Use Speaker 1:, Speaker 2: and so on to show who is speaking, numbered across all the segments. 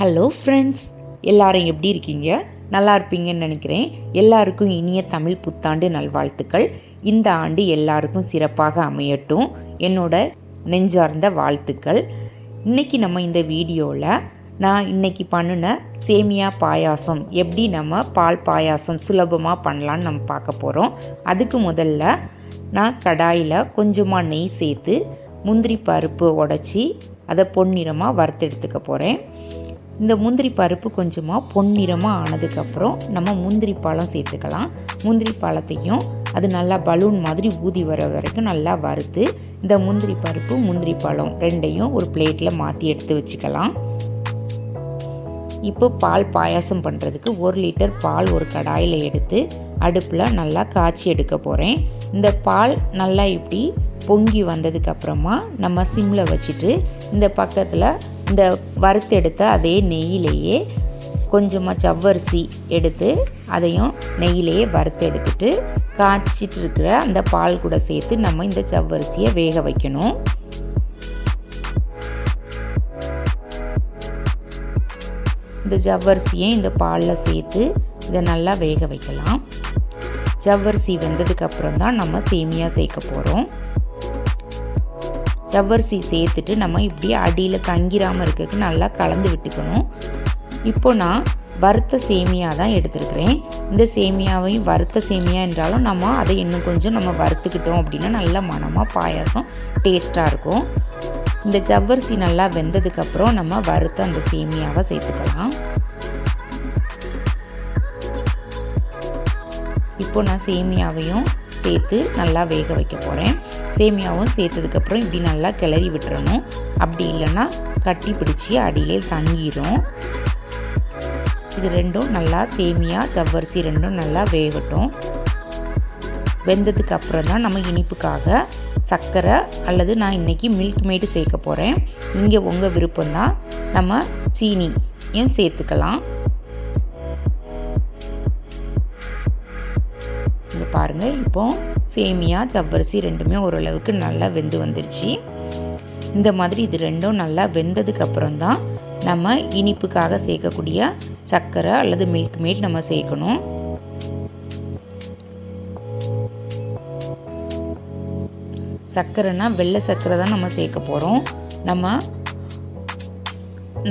Speaker 1: Hello friends எல்லாரும் எப்படி இருக்கீங்க? நல்லா இருப்பீங்கன்னு நினைக்கிறேன். எல்லாருக்கும் இனிய தமிழ் புத்தாண்டு நல்வாழ்த்துக்கள். இந்த ஆண்டு எல்லாருக்கும் சிறப்பாக அமையட்டும். என்னோட நெஞ்சார்ந்த வாழ்த்துக்கள். இன்றைக்கி நம்ம இந்த வீடியோவில் நான் இன்றைக்கி பண்ணின சேமியா பாயாசம். எப்படி நம்ம பால் பாயாசம் சுலபமாக பண்ணலான்னு நம்ம பார்க்க போகிறோம் அதுக்கு முதல்ல நான் கடாயில் கொஞ்சமாக நெய் சேர்த்து முந்திரி பருப்பு உடச்சி அதை பொன்னிறமாக வறுத்தெடுத்துக்க போகிறேன் இந்த முந்திரி பருப்பு கொஞ்சமாக பொன்னிறமாக ஆனதுக்கப்புறம் நம்ம முந்திரி பழம் சேர்த்துக்கலாம். முந்திரி பழத்தையும் அது நல்லா பலூன் மாதிரி ஊதி வர வரைக்கும் நல்லா வறுத்து இந்த முந்திரி பருப்பு முந்திரி பழம் ரெண்டையும் ஒரு பிளேட்டில் மாற்றி எடுத்து வச்சுக்கலாம். இப்போ பால் பாயாசம் பண்ணுறதுக்கு ஒரு லிட்டர் பால் ஒரு கடாயில் எடுத்து அடுப்பில் நல்லா காய்ச்சி எடுக்க போகிறேன் இந்த பால் நல்லா இப்படி பொங்கி வந்ததுக்கப்புறமா நம்ம சிம்மில் வச்சுட்டு இந்த பக்கத்தில் இந்த வறுத்தெடுத்த அதே நெய்யிலேயே கொஞ்சமாக சவ்வரிசி எடுத்து அதையும் நெய்யிலேயே வறுத்து எடுத்துட்டு காய்ச்சிட்டு இருக்கிற அந்த பால் கூட சேர்த்து நம்ம இந்த சவ்வரிசியை வேக வைக்கணும். இந்த ஜவ்வரிசியை இந்த பாலில் சேர்த்து இதை நல்லா வேக வைக்கலாம். ஜவ்வரிசி வெந்ததுக்கப்புறம் தான் நம்ம சேமியா சேர்க்க போகிறோம் ஜவ்வரிசி சேர்த்துட்டு நம்ம இப்படி அடியில் தங்கிராமல் இருக்கிறதுக்கு நல்லா கலந்து விட்டுக்கணும். இப்போ நான் வறுத்த சேமியா தான் எடுத்துருக்கிறேன். இந்த சேமியாவையும் வறுத்த சேமியா என்றாலும் நம்ம அதை இன்னும் கொஞ்சம் நம்ம வறுத்துக்கிட்டோம் அப்படின்னா நல்ல மனமாக பாயாசம் டேஸ்ட்டாக இருக்கும். இந்த ஜவ்வரிசி நல்லா வெந்ததுக்கப்புறம் நம்ம வறுத்த அந்த சேமியாவை சேர்த்துக்கலாம். இப்போ நான் சேமியாவையும் சேர்த்து நல்லா வேக வைக்க போகிறேன் சேமியாவும் சேர்த்ததுக்கப்புறம் இப்படி நல்லா கிளறி விட்டுறணும். அப்படி இல்லைன்னா கட்டி பிடிச்சி அடியிலே தங்கிடும் இது ரெண்டும் நல்லா சேமியா ஜவ்வரிசி ரெண்டும் நல்லா வேகட்டும். வெந்ததுக்கு அப்புறம் தான் நம்ம இனிப்புக்காக சர்க்கரை அல்லது நான் இன்றைக்கி மில்க் மேடு சேர்க்க போகிறேன் இங்கே உங்கள் விருப்பம்தான். நம்ம சீனியும் சேர்த்துக்கலாம்? பாருங்கள் இப்போ சேமியா ஜவ்வரிசி ரெண்டுமே ஓரளவுக்கு நல்லா வெந்து வந்துருச்சு. இந்த மாதிரி இது ரெண்டும் நல்லா வெந்ததுக்கப்புறம் தான் நம்ம இனிப்புக்காக சேர்க்கக்கூடிய சர்க்கரை அல்லது மில்க் மேட் நம்ம சேர்க்கணும். சர்க்கரைனா வெள்ளை சர்க்கரை தான் நம்ம சேர்க்க போகிறோம் நம்ம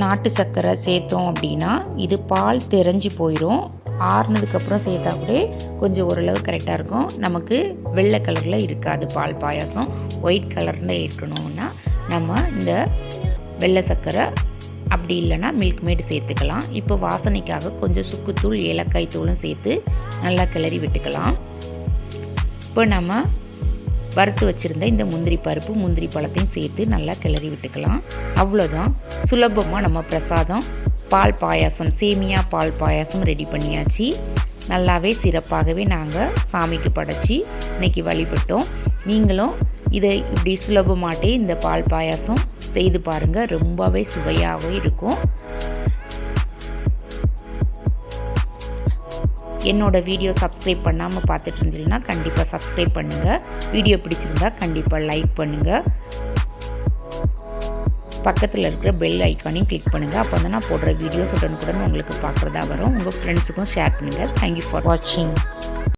Speaker 1: நாட்டு சர்க்கரை சேர்த்தோம் அப்படின்னா இது பால் தெரிஞ்சு போயிடும் ஆறுனதுக்கப்புறம் சேர்த்தா கூட கொஞ்சம் ஓரளவு கரெக்டாக இருக்கும். நமக்கு வெள்ளை கலரில் இருக்காது பால் பாயாசம். ஒயிட் கலரில் இருக்கணும்னா நம்ம இந்த வெள்ளை சர்க்கரை அப்படி இல்லைன்னா மில்க் மேடு சேர்த்துக்கலாம். இப்போ வாசனைக்காக கொஞ்சம் சுக்குத்தூள் ஏலக்காய் தூளும் சேர்த்து நல்லா கிளறி விட்டுக்கலாம். இப்போ நம்ம வறுத்து வச்சுருந்த இந்த முந்திரி பருப்பு முந்திரி பழத்தையும் சேர்த்து நல்லா கிளறி விட்டுக்கலாம். அவ்வளோதான் சுலபமாக நம்ம பிரசாதம் பால் பாயாசம் சேமியா பால் பாயாசம் ரெடி பண்ணியாச்சு. நல்லாவே சிறப்பாகவே நாங்கள் சாமிக்கு படைச்சி இன்றைக்கி வழிபட்டோம். நீங்களும் இதை இப்படி சுலபமாட்டே இந்த பால் பாயாசம் செய்து பாருங்கள் ரொம்பவே சுவையாகவே இருக்கும். என்னோட வீடியோ சப்ஸ்கிரைப் பண்ணாமல் பார்த்துட்டு இருந்தீங்கன்னா கண்டிப்பாக சப்ஸ்கிரைப் பண்ணுங்கள் வீடியோ பிடிச்சிருந்தா கண்டிப்பாக லைக் பண்ணுங்கள் பக்கத்தில் இருக்கிற பெல் ஐக்கானையும் கிளிக் பண்ணுங்கள் அப்போ வந்து நான் போடுற வீடியோஸ் உடனுக்குடன் உங்களுக்கு பார்க்குறதா வரும். உங்கள் ஃப்ரெண்ட்ஸுக்கும் ஷேர் பண்ணுங்கள் தேங்க்யூ ஃபார் வாட்சிங்